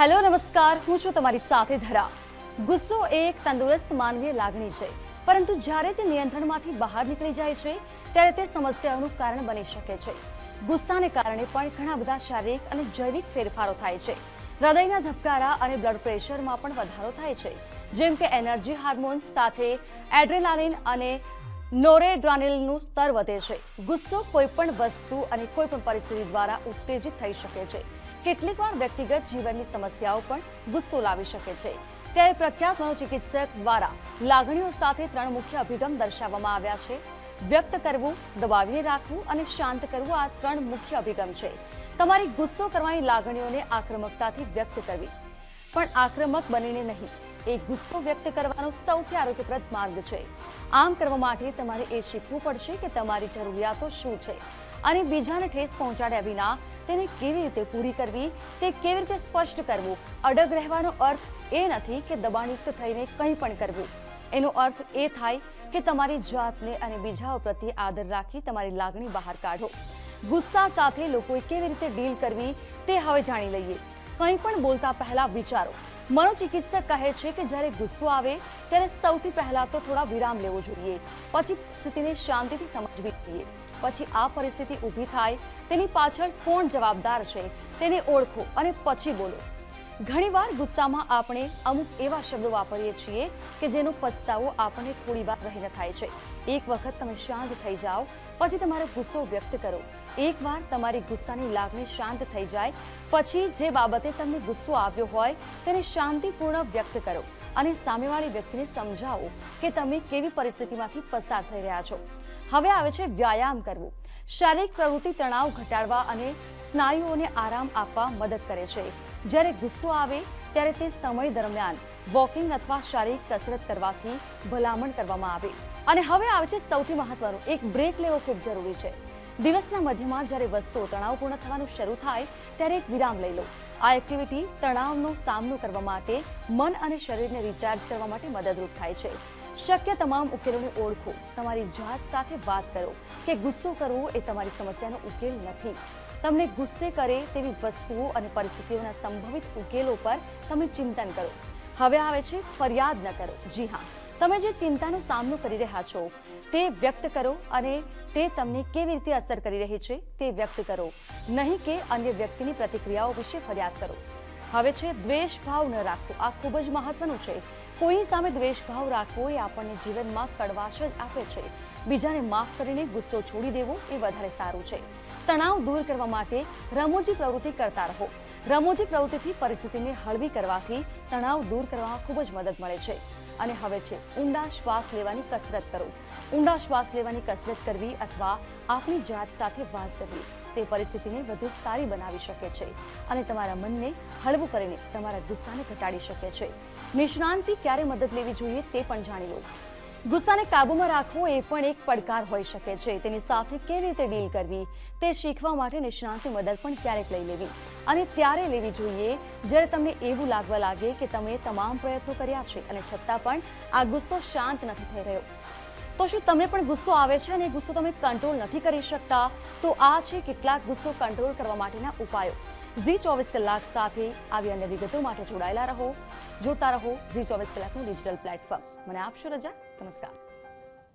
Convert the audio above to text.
Hello, નમસ્કાર. હું છું તમારી સાથે ધરા. ગુસ્સો એક તંદુરસ્ત માનવીય લાગણી છે. પરંતુ જ્યારે તે નિયંત્રણમાંથી બહાર નીકળી જાય છે, ત્યારે તે સમસ્યાઓનું કારણ બની શકે છે. ગુસ્સાને કારણે પણ ઘણા બધા શારીરિક અને જૈવિક ફેરફારો થાય છે. હૃદયના ધબકારા અને બ્લડ પ્રેશરમાં પણ વધારો થાય છે. જેમ કે એનર્જી હાર્મોન્સ સાથે એડ્રેનાલિન અને નોરેડ્રાનિલનું સ્તર વધે છે. ગુસ્સો કોઈ પણ વસ્તુ અને કોઈ પણ પરિસ્થિતિ દ્વારા ઉત્તેજિત થઈ શકે છે. કેટલીકવાર વ્યક્તિગત જીવનની સમસ્યાઓ પણ ગુસ્સો લાવી શકે છે. ત્યારે પ્રખ્યાત મનોચિકિત્સક દ્વારા લાગણીઓ સાથે ત્રણ મુખ્ય અભિગમ દર્શાવવામાં આવ્યા છે. વ્યક્ત કરવું, દબાવીને રાખવું અને શાંત કરવું આ ત્રણ મુખ્ય અભિગમ છે. તમારી ગુસ્સો કરવાની લાગણીઓને આક્રમકતાથી વ્યક્ત કરવી. પણ આક્રમક બનીને નહીં, એ ગુસ્સો વ્યક્ત કરવાનો સૌથી આરોગ્યપ્રદ માર્ગ છે. આમ કરવા માટે તમારે એ શીખવું પડશે કે તમારી જરૂરિયાતો શું છે. અને બીજાને ઠેસ પહોંચાડ્યા વિના તેને કેવી રીતે પૂરી કરવી તે કેવી રીતે સ્પષ્ટ કરવું? અડગ રહેવાનો અર્થ એ નથી કે દબાણયુક્ત થઈને કંઈ પણ કરવું. એનો અર્થ એ થાય કે તમારી જાતને અને બીજાઓ પ્રત્યે આદર રાખી તમારી લાગણી બહાર કાઢો. ગુસ્સા સાથે લોકોએ કેવી રીતે ડીલ કરવી તે હવે જાણી લઈએ. કંઈ પણ બોલતા પહેલા વિચારો. મનોચિકિત્સક કહે છે કે જ્યારે ગુસ્સો આવે ત્યારે સૌથી પહેલા તો થોડા વિરામ લેવો જોઈએ. પછી સ્થિતિને શાંતિથી સમજવી જોઈએ. પછી આ પરિસ્થિતિ ઊભી થાય, તેની પાછળ કોણ જવાબદાર છે, તેને ઓળખો અને પછી બોલો. ઘણીવાર ગુસ્સામાં આપણે અમુક એવા શબ્દો વાપરીએ છીએ કે જેનો પસ્તાવો આપણને થોડી વાર રહીને થાય છે. એક વખત તમે શાંત થઈ જાઓ, પછી તમારો ગુસ્સો વ્યક્ત કરો. એકવાર તમારી ગુસ્સાની લાગણી શાંત થઈ જાય, પછી જે બાબતે તમને ગુસ્સો આવ્યો હોય, તેને શાંતિપૂર્ણ વ્યક્ત કરો અને સામેવાળી વ્યક્તિને સમજાવો કે તમે કેવી પરિસ્થિતિમાંથી પસાર થઈ રહ્યા છો. હવે આવે છે વ્યાયામ કરવું. શારીરિક પ્રવૃત્તિ તણાવ ઘટાડવા અને સ્નાયુઓને આરામ આપવા મદદ કરે છે. જ્યારે ગુસ્સો આવે, ત્યારે તે સમય દરમિયાન વોકિંગ અથવા શારીરિક કસરત કરવાથી ભલામણ કરવામાં આવે. અને હવે આવે છે સૌથી મહત્વનું, એક બ્રેક લેવો ખૂબ જરૂરી છે. દિવસના મધ્યમાં જ્યારે વસ્તુઓ તણાવપૂર્ણ થવાનું શરૂ થાય, ત્યારે એક વિરામ લઈ લો. આ એક્ટિવિટી તણાવનો સામનો કરવા માટે મન અને શરીરને રિચાર્જ કરવા માટે મદદરૂપ થાય છે. શક્ય તમામ ઉકેલોને ઓળખો. તમારી જાત સાથે વાત કરો કે ગુસ્સો કરવો એ તમારી સમસ્યાનો ઉકેલ નથી. તમને ગુસ્સે કરે તેવી વસ્તુઓ અને પરિસ્થિતિઓના સંભવિત ઉકેલો પર તમે ચિંતન કરો. હવે આવે છે ફરિયાદ ન કરો. જી હા, તમે જે ચિંતાનો સામનો કરી રહ્યા છો તે વ્યક્ત કરો અને તે તમને કેવી રીતે અસર કરી રહી છે તે વ્યક્ત કરો. નહીં કે અન્ય વ્યક્તિની પ્રતિક્રિયાઓ વિશે ફરિયાદ કરો. હવે છે દ્વેષ ભાવ ન રાખવો. આ ખૂબ જ મહત્વનું છે. કોઈની સામે દ્વેષ ભાવ રાખવો એ આપણને જીવનમાં કડવાશ જ આપે છે. બીજાને માફ કરીને ગુસ્સો છોડી દેવો એ વધારે સારું છે. તણાવ દૂર કરવા માટે રમૂજી પ્રવૃત્તિ કરતા રહો. રમૂજી પ્રવૃત્તિથી પરિસ્થિતિને હળવી કરવાથી તણાવ દૂર કરવામાં ખૂબ જ મદદ મળે છે. અને હવે છે, ઊંડા શ્વાસ લેવાની કસરત કરો. ઊંડા શ્વાસ લેવાની કસરત કરવી અથવા આપણી જાત સાથે વાત કરવી. તે પરિસ્થિતિને વધુ સારી બનાવી શકે છે અને તમારા મનને હળવું કરીને તમારા ગુસ્સાને ઘટાડી શકે છે. નિષ્ણાંતિ ક્યારે મદદ લેવી જોઈએ તે પણ જાણી લો. ગુસ્સાને કાબૂમાં રાખવો એ પણ એક પડકાર હોઈ શકે છે. તેની સાથે કેવી રીતે ડીલ કરવી તે શીખવા માટે નિષ્ણાંતની મદદ પણ ક્યારેક લઈ લેવી. અને ત્યારે લેવી જોઈએ જ્યારે તમને એવું લાગવા લાગે કે તમે તમામ પ્રયત્નો કર્યા છે અને છતાં પણ આ ગુસ્સો શાંત નથી થઈ રહ્યો. તો શું તમને પણ ગુસ્સો આવે છે અને ગુસ્સો તમે કંટ્રોલ નથી કરી શકતા? તો આ છે કેટલાક ગુસ્સો કંટ્રોલ કરવા માટેના ઉપાયો. ઝી ચોવીસ કલાક સાથે આવી અન્ય વિગતો માટે જોડાયેલા રહો. જોતા રહો ઝી ચોવીસ કલાકનું ડિજિટલ પ્લેટફોર્મ. મને આપશો રજા? નમસ્કાર.